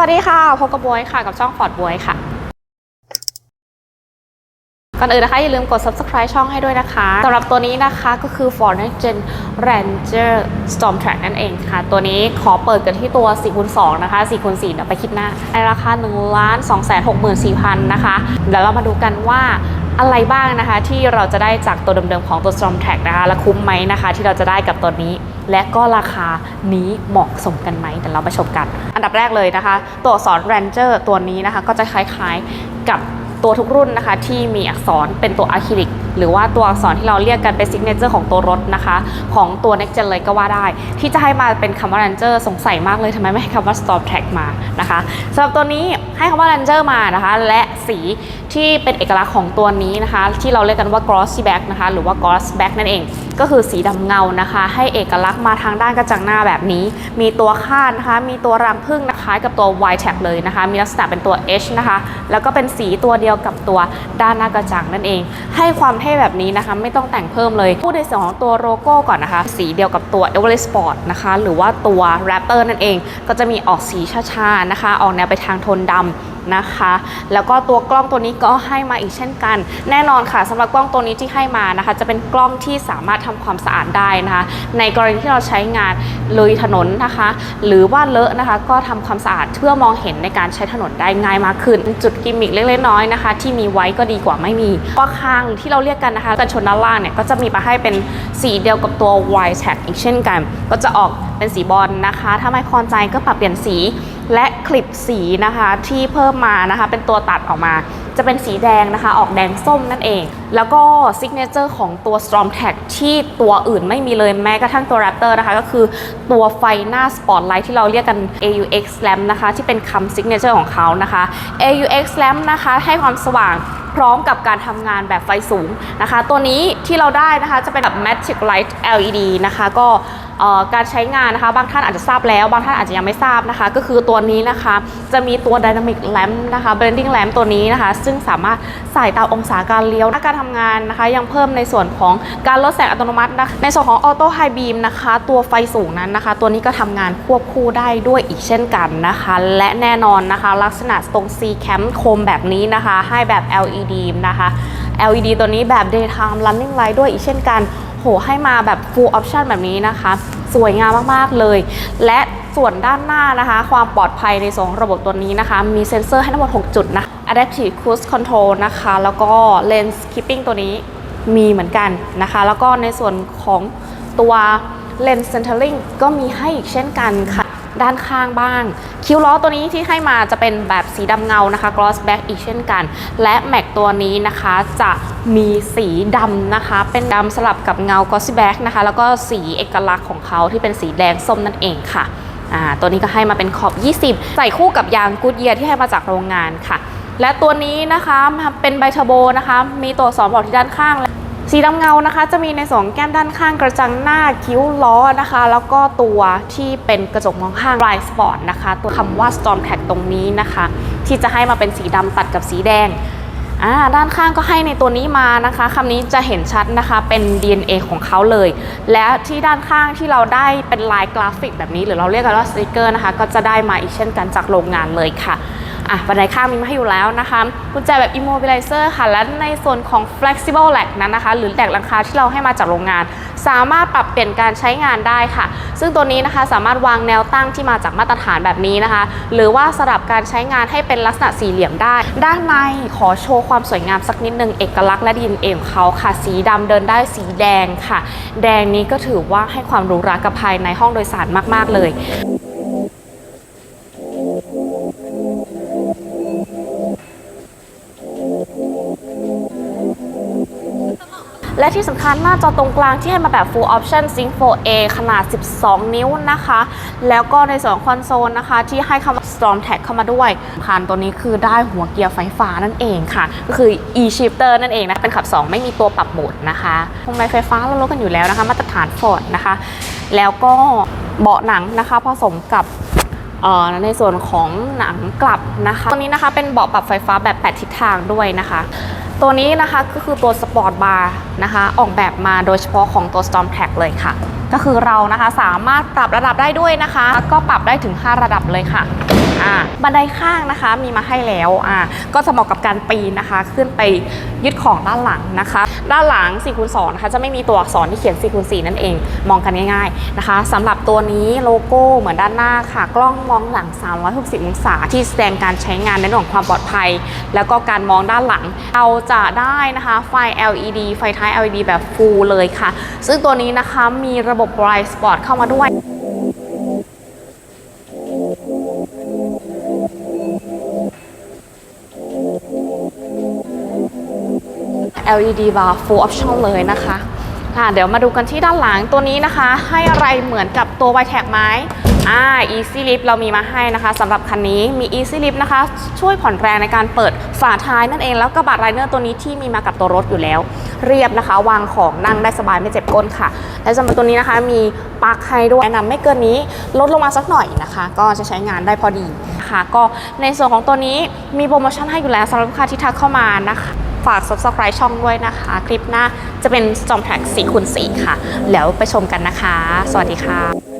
วัสดีค่ะ พบกับบวยค่ะ กับช่องฟอร์ดบวยค่ะ ก่อนอื่นนะคะ อย่าลืมกด subscribe ช่องให้ด้วยนะคะสำหรับตัวนี้นะคะก็คือ Ford Next Gen Ranger Storm Track นั่นเองค่ะ ตัวนี้ขอเปิดกันที่ตัว4คูณ2นะคะ4คูณ4เดี๋ยวไปคิดหน้า ในราคา 1 2 6 4 0 0 0 นะคะ เดี๋ยวเรามาดูกันว่าอะไรบ้างนะคะ ที่เราจะได้จากตัวเดิมๆของตัว Storm Track นะคะ และคุ้มไหมนะคะ ที่เราจะได้กับตัวนี้ และก็ราคานี้เหมาะสมกันไหมเดี๋ยวเรามาชมกัน อันดับแรกเลยนะคะ ตัวอักษร Ranger ตัวนี้นะคะ ก็จะคล้ายๆกับตัวทุกรุ่นนะคะ ที่มีอักษรเป็นตัวอะคริลิกหรือว่าตัวอักษรที่เราเรียกกันเป็นซิกเนเจอร์ของตัวรถนะคะ ของตัว Next Gen เลยก็ว่าได้ ที่จะให้มาเป็นคำว่า Ranger สงสัยมากเลยทำไมไม่ให้คำว่า Storm Track มานะคะสำหรับตัวนี้ให้คำว่า Ranger มานะคะ และสีที่เป็นเอกลักษณ์ของตัวนี้นะคะ ที่เราเรียกกันว่า glossy black นะคะ หรือว่า gloss black นั่นเอง ก็คือสีดำเงานะคะ ให้เอกลักษณ์มาทางด้านกระจังหน้าแบบนี้ มีตัวคาดนะคะ มีตัวรังผึ้งนะคะกับตัว Y tag เลยนะคะ มีลักษณะเป็นตัว H นะคะ แล้วก็เป็นสีตัวเดียวกับตัวด้านหน้ากระจังนั่นเอง ให้ความเท่แบบนี้นะคะ ไม่ต้องแต่งเพิ่มเลย พูดในส่วนของตัวโลโก้ก่อนนะคะ สีเดียวกับตัว Everest Sport นะคะ หรือว่าตัว Raptor นั่นเอง ก็จะมีออกสีช้าๆนะคะ ออกแนวไปทางโทนดำ นะคะ แล้วก็ตัวกล้องตัวนี้ก็ให้มาอีกเช่นกัน แน่นอนค่ะสำหรับกล้องตัวนี้ที่ให้มานะคะ จะเป็นกล้องที่สามารถทำความสะอาดได้นะคะ ในกรณีที่เราใช้งานลุยถนนนะคะ หรือว่าเลอะนะคะ ก็ทำความสะอาดเพื่อมองเห็นในการใช้ถนนได้ง่ายมากขึ้น จุดกิมมิคเล็กๆน้อยๆนะคะ ที่มีไว้ก็ดีกว่าไม่มีว่าข้างที่เราเรียกกันนะคะกันชนด้านล่างเนี่ยก็จะมีมาให้เป็นสีเดียวกับตัว Y tag อีกเช่นกัน ก็จะออกเป็นสีบอลนะคะ ถ้าไม่พอใจก็ปรับเปลี่ยนสี และคลิปสีนะคะที่เพิ่มมานะคะ เป็นตัวตัดออกมา จะเป็นสีแดงนะคะ ออกแดงส้มนั่นเอง แล้วก็ซิกเนเจอร์ของตัว Storm Tag ที่ตัวอื่นไม่มีเลยแม้กระทั่งตัว Raptor นะคะ ก็คือตัวไฟหน้า Spotlight ที่เราเรียกกัน AUX lamp นะคะ ที่เป็นคำซิกเนเจอร์ของเขานะคะ AUX lamp นะคะให้ความสว่างพร้อมกับการทำงานแบบไฟสูงนะคะ ตัวนี้ที่เราได้นะคะจะเป็นแบบ Magic Light LED นะคะ ก็ การใช้งานนะคะ บางท่านอาจจะทราบแล้ว บางท่านอาจจะยังไม่ทราบนะคะ ก็คือตัวนี้นะคะ จะมีตัว Dynamic Lamp นะคะ Blending Lamp ตัวนี้นะคะ ซึ่งสามารถใส่ตามองศาการเลี้ยวและการทำงานนะคะ ยังเพิ่มในส่วนของการลดแสงอัตโนมัตินะคะในส่วนของ Auto High Beam นะคะ ตัวไฟสูงนั้นนะคะ ตัวนี้ก็ทำงานควบคู่ได้ด้วยอีกเช่นกันนะคะ และแน่นอนนะคะ ลักษณะตรง C cam โคมแบบนี้นะคะ ให้แบบ LED นะคะ LED ตัวนี้แบบ daytime running light ด้วยอีกเช่นกัน โหให้มาแบบ full option แบบนี้นะคะ สวยงามมากๆเลย และส่วนด้านหน้านะคะ ความปลอดภัยในส่วนของระบบตัวนี้นะคะ มีเซ็นเซอร์ให้ทั้งหมด 6 จุดนะ adaptive cruise control นะคะ แล้วก็ lens keeping ตัวนี้มีเหมือนกันนะคะ แล้วก็ในส่วนของตัว lens centering ก็มีให้อีกเช่นกันค่ะ ด้านข้างบ้าง คิ้วล้อตัวนี้ที่ให้มาจะเป็นแบบสีดำเงานะคะ gloss black อีกเช่นกัน และแม็กตัวนี้นะคะจะมีสีดำนะคะ เป็นดำสลับกับเงา gloss black นะคะ แล้วก็สีเอกลักษณ์ของเขาที่เป็นสีแดงส้มนั่นเองค่ะตัวนี้ก็ให้มาเป็นขอบ 20 ใส่คู่กับยางกูดเยียที่ให้มาจากโรงงานค่ะ และตัวนี้นะคะเป็นไบเทอร์โบนะคะ มีตัวสอนบอกที่ด้านข้าง สีดำเงานะคะ จะมีในสองแก้มด้านข้างกระจังหน้าคิ้วล้อนะคะ แล้วก็ตัวที่เป็นกระจกมองข้าง Blind Spot นะคะ ตัวคำว่า Storm Tag ตรงนี้นะคะ ที่จะให้มาเป็นสีดำตัดกับสีแดงอ่าด้านข้างก็ให้ในตัวนี้มานะคะคำนี้จะเห็นชัดนะคะเป็น DNA ของเขาเลย และที่ด้านข้างที่เราได้เป็นลายกราฟิกแบบนี้ หรือเราเรียกกันว่าสติกเกอร์นะคะ ก็จะได้มาอีกเช่นกันจากโรงงานเลยค่ะ อะบันไดข้างมีมาให้อยู่แล้วนะคะกุญแจแบบ immobilizer ค่ะ และในส่วนของ flexible lag นั้นนะคะ หรือแหลกหลังคาที่เราให้มาจากโรงงาน สามารถปรับเปลี่ยนการใช้งานได้ค่ะ ซึ่งตัวนี้นะคะสามารถวางแนวตั้งที่มาจากมาตรฐานแบบนี้นะคะ หรือว่าสลับการใช้งานให้เป็นลักษณะสี่เหลี่ยมได้ ด้านในขอโชว์ความสวยงามสักนิดนึงเอกลักษณ์และดีเอ็มเขาค่ะ สีดำเดินได้สีแดงค่ะ แดงนี้ก็ถือว่าให้ความหรูหรากับภายในห้องโดยสารมาก ๆ เลย และที่สำคัญหน้าจอตรงกลางที่ให้มาแบบ full option sync 4A ขนาด 12 นิ้วนะคะ แล้วก็ในส่วนคอนโซลนะคะ ที่ให้คำว่า Storm Tag เข้ามาด้วยผ่านตัวนี้คือได้หัวเกียร์ไฟฟ้านั่นเองค่ะ ก็คือ e-shifter นั่นเองนะเป็นขับ 2 ไม่มีตัวปรับโหมดนะคะพวงมาลัยไฟฟ้าเราลดกันอยู่แล้วนะคะ มาตรฐาน Ford นะคะ แล้วก็เบาะหนังนะคะผสมกับ ในส่วนของหนังกลับนะคะตัวนี้นะคะเป็นเบาะปรับไฟฟ้าแบบ 8 ทิศทางด้วยนะคะ ตัวนี้นะคะก็คือตัวสปอร์ตบาร์นะคะออกแบบมาโดยเฉพาะของตัว Storm Tag เลยค่ะ ก็คือเรานะคะสามารถปรับระดับได้ด้วยนะคะ ก็ปรับได้ถึง 5 ระดับเลยค่ะอ่าบันไดข้างนะคะมีมาให้แล้วอ่าก็จะเหมาะกับการปีนนะคะ ขึ้นไปยึดของด้านหลังนะคะ ด้านหลัง4คูณ2นะคะจะไม่มีตัวอักษรที่เขียน4คูณ4นั่นเอง มองกันง่ายๆนะคะสำหรับตัวนี้โลโก้เหมือนด้านหน้าค่ะ กล้องมองหลัง 360 องศาที่แสดงการใช้งานในเรื่องของความปลอดภัย แล้วก็การมองด้านหลัง เราจะได้นะคะไฟ LED ไฟท้าย LED แบบ full เลยค่ะ ซึ่งตัวนี้นะคะมีระบบ Bright Spot เข้ามาด้วย LED bar full option เลยนะคะค่ะเดี๋ยวมาดูกันที่ด้านหลังตัวนี้นะคะ ให้อะไรเหมือนกับตัว y t a g ไหมอ่า Easy Lift เรามีมาให้นะคะสำหรับคันนี้มี Easy Lift นะคะ ช่วยผ่อนแรงในการเปิดฝาท้ายนั่นเอง แล้วกระบะไลเนอร์ตัวนี้ที่มีมากับตัวรถอยู่แล้ว เรียบนะคะ วางของนั่งได้สบายไม่เจ็บก้นค่ะ และสำหรับตัวนี้นะคะ มีปลั๊กให้ด้วยแนะนำไม่เกินนี้ลดลงมาสักหน่อยนะคะ ก็จะใช้งานได้พอดีนะคะก็ในส่วนของตัวนี้มีโปรโมชั่นให้อยู่แล้วสำหรับลูกค้าที่ทักเข้ามานะคะ ฝาก subscribe ช่องด้วยนะคะ คลิปหน้าจะเป็นจอมแท็กสีคูณสีค่ะ แล้วไปชมกันนะคะ สวัสดีค่ะ